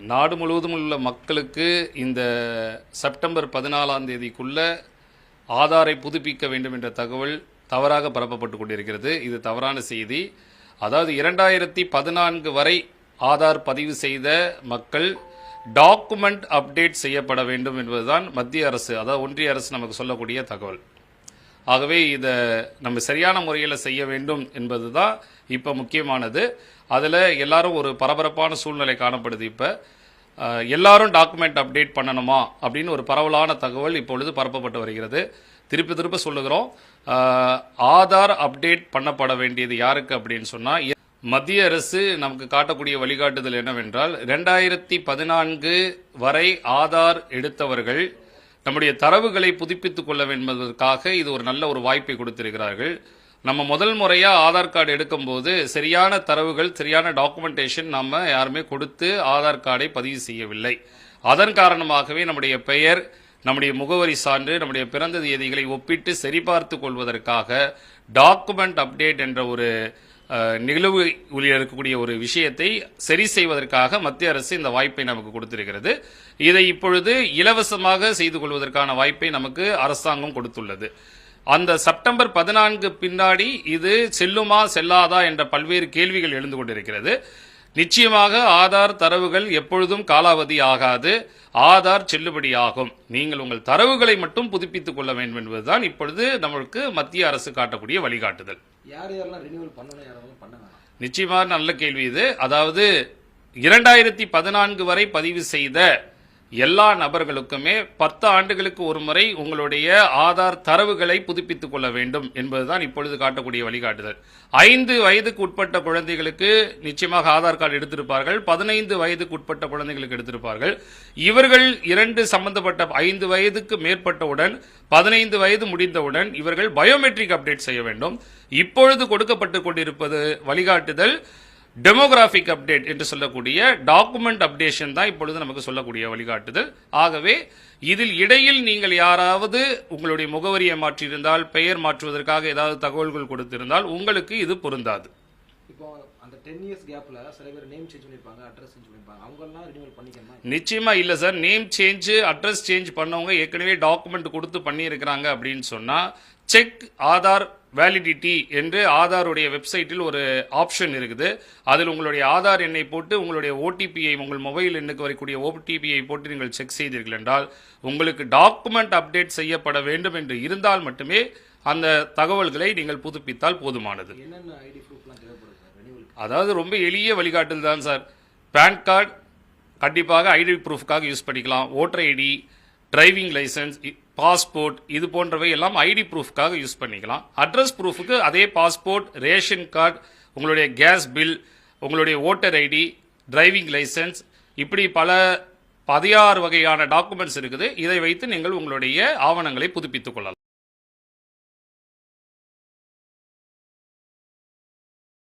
நாடு முழுவதும் உள்ள மக்களுக்கு இந்த செப்டம்பர் பதினாலாம் தேதிக்குள்ள ஆதாரை புதுப்பிக்க வேண்டும் என்ற தகவல் தவறாக பரப்பப்பட்டு கொண்டிருக்கிறது. இது தவறான செய்தி. அதாவது இரண்டாயிரத்தி பதினான்கு வரை ஆதார் பதிவு செய்த மக்கள் டாக்குமெண்ட் அப்டேட் செய்யப்பட வேண்டும் என்பதுதான் மத்திய அரசு அதாவது ஒன்றிய அரசு நமக்கு சொல்லக்கூடிய தகவல். ஆகவே இதை நம்ம சரியான முறையில் செய்ய வேண்டும் என்பது தான் இப்போ முக்கியமானது. அதில் எல்லாரும் ஒரு பரபரப்பான சூழ்நிலை காணப்படுது இப்போ. எல்லாரும் டாக்குமெண்ட் அப்டேட் பண்ணணுமா அப்படின்னு ஒரு பரவலான தகவல் இப்பொழுது பரப்பப்பட்டு வருகிறது. திருப்பி திருப்ப சொல்லுகிறோம். ஆதார் அப்டேட் பண்ணப்பட வேண்டியது யாருக்கு அப்படின்னு சொன்னால் மத்திய அரசு நமக்கு காட்டக்கூடிய வழிகாட்டுதல் என்னவென்றால் ரெண்டாயிரத்தி பதினான்கு வரை ஆதார் எடுத்தவர்கள் நம்முடைய தரவுகளை புதுப்பித்துக் கொள்ள என்பதற்காக இது ஒரு நல்ல ஒரு வாய்ப்பை கொடுத்திருக்கிறார்கள். நம்ம முதல் முறையாக ஆதார் கார்டு எடுக்கும்போது சரியான தரவுகள் சரியான டாக்குமெண்டேஷன் நம்ம யாருமே கொடுத்து ஆதார் கார்டை பதிவு செய்யவில்லை. அதன் காரணமாகவே நம்முடைய பெயர் நம்முடைய முகவரி சான்று நம்முடைய பிறந்த தேதிகளை ஒப்பிட்டு சரிபார்த்து கொள்வதற்காக டாக்குமெண்ட் அப்டேட் என்ற ஒரு நிகழ்வு இருக்கக்கூடிய ஒரு விஷயத்தை சரி செய்வதற்காக மத்திய அரசு இந்த வாய்ப்பை நமக்கு கொடுத்திருக்கிறது. இதை இப்பொழுது இலவசமாக செய்து கொள்வதற்கான வாய்ப்பை நமக்கு அரசாங்கம் கொடுத்துள்ளது. அந்த செப்டம்பர் பதினான்கு பின்னாடி இது செல்லுமா செல்லாதா என்ற பல்வேறு கேள்விகள் எழுந்து கொண்டிருக்கிறது. நிச்சயமாக ஆதார் தரவுகள் எப்பொழுதும் காலாவதி ஆகாது. ஆதார் செல்லுபடியாகும் நீங்கள் உங்கள் தரவுகளை மட்டும் புதுப்பித்துக் கொள்ள வேண்டும் என்பதுதான் இப்பொழுது நமக்கு மத்திய அரசு காட்டக்கூடிய வழிகாட்டுதல். யார் யாரெல்லாம் ரினியூவல் பண்ணணும் யாரெல்லாம் பண்ண வேணாம்? நிச்சயமாக நல்ல கேள்வி இது. அதாவது இரண்டாயிரத்தி பதினான்கு வரை பதிவு செய்த எல்லா நபர்களுக்குமே பத்து ஆண்டுகளுக்கு ஒரு முறை உங்களுடைய ஆதார் தரவுகளை புதுப்பித்துக் கொள்ள வேண்டும் என்பதுதான் இப்பொழுது காட்டக்கூடிய வழிகாட்டுதல். ஐந்து வயதுக்கு உட்பட்ட குழந்தைகளுக்கு நிச்சயமாக ஆதார் கார்டு எடுத்திருப்பார்கள். பதினைந்து வயதுக்கு உட்பட்ட குழந்தைகளுக்கு எடுத்திருப்பார்கள். இவர்கள் இரண்டு சம்பந்தப்பட்ட ஐந்து வயதுக்கு மேற்பட்டவுடன் பதினைந்து வயது முடிந்தவுடன் இவர்கள் பயோமெட்ரிக் அப்டேட் செய்ய வேண்டும். இப்பொழுது கொடுக்கப்பட்டு கொண்டிருப்பது வழிகாட்டுதல். டெமோகிராஃபிக் அப்டேட் என்று சொல்லக்கூடிய டாக்குமெண்ட் அப்டேஷன் தான் இப்பொழுது நமக்கு சொல்லக்கூடிய வழிகாட்டுதல். ஆகவே இதில் இடையில் நீங்கள் யாராவது உங்களுடைய முகவரியை மாற்றியிருந்தால் பெயர் மாற்றுவதற்காக ஏதாவது தகவல்கள் கொடுத்திருந்தால் உங்களுக்கு இது பொருந்தாது. இப்போ அந்த டென் இயர்ஸ் கேப்ல சில பேர் நேம் சேஞ்ச் அட்ரஸ் சேஞ்ச் பண்ணிருப்பாங்க. அவங்க எல்லாம் ரினியூவல் பண்ணிக்கணுமா? நிச்சயமா இல்ல sir. Name change address change பண்ணவங்க ஏற்கனவே டாக்குமெண்ட் கொடுத்து பண்ணியிருக்கிறாங்க அப்படின்னு சொன்னா செக் ஆதார் வேலிடிட்டி என்று ஆதாருடைய வெப்சைட்டில் ஒரு ஆப்ஷன் இருக்குது. அதில் உங்களுடைய ஆதார் எண்ணை போட்டு உங்களுடைய ஓடிபியை உங்கள் மொபைல் எண்ணுக்கு வரக்கூடிய ஓடிபியை போட்டு நீங்கள் செக் செய்தீர்கள் என்றால் உங்களுக்கு டாக்குமெண்ட் அப்டேட் செய்யப்பட வேண்டும் என்று இருந்தால் மட்டுமே அந்த தகவல்களை நீங்கள் புதுப்பித்தால் போதுமானது. அதாவது ரொம்ப எளிய வழிகாட்டல் தான் சார் பேன் கார்டு கண்டிப்பாக ஐடி ப்ரூஃப்காக யூஸ் பண்ணிக்கலாம். Voter ID driving licence passport இது போன்றவை எல்லாம் ஐடி ப்ரூஃப்காக யூஸ் பண்ணிக்கலாம். அட்ரஸ் ப்ரூஃபுக்கு அதே பாஸ்போர்ட் ரேஷன் கார்டு உங்களுடைய கேஸ் பில் உங்களுடைய ஓட்டர் ஐடி டிரைவிங் லைசன்ஸ் இப்படி பல பதினாறு வகையான டாக்குமெண்ட்ஸ் இருக்குது. இதை வைத்து நீங்கள் உங்களுடைய ஆவணங்களை புதுப்பித்துக் கொள்ளலாம்.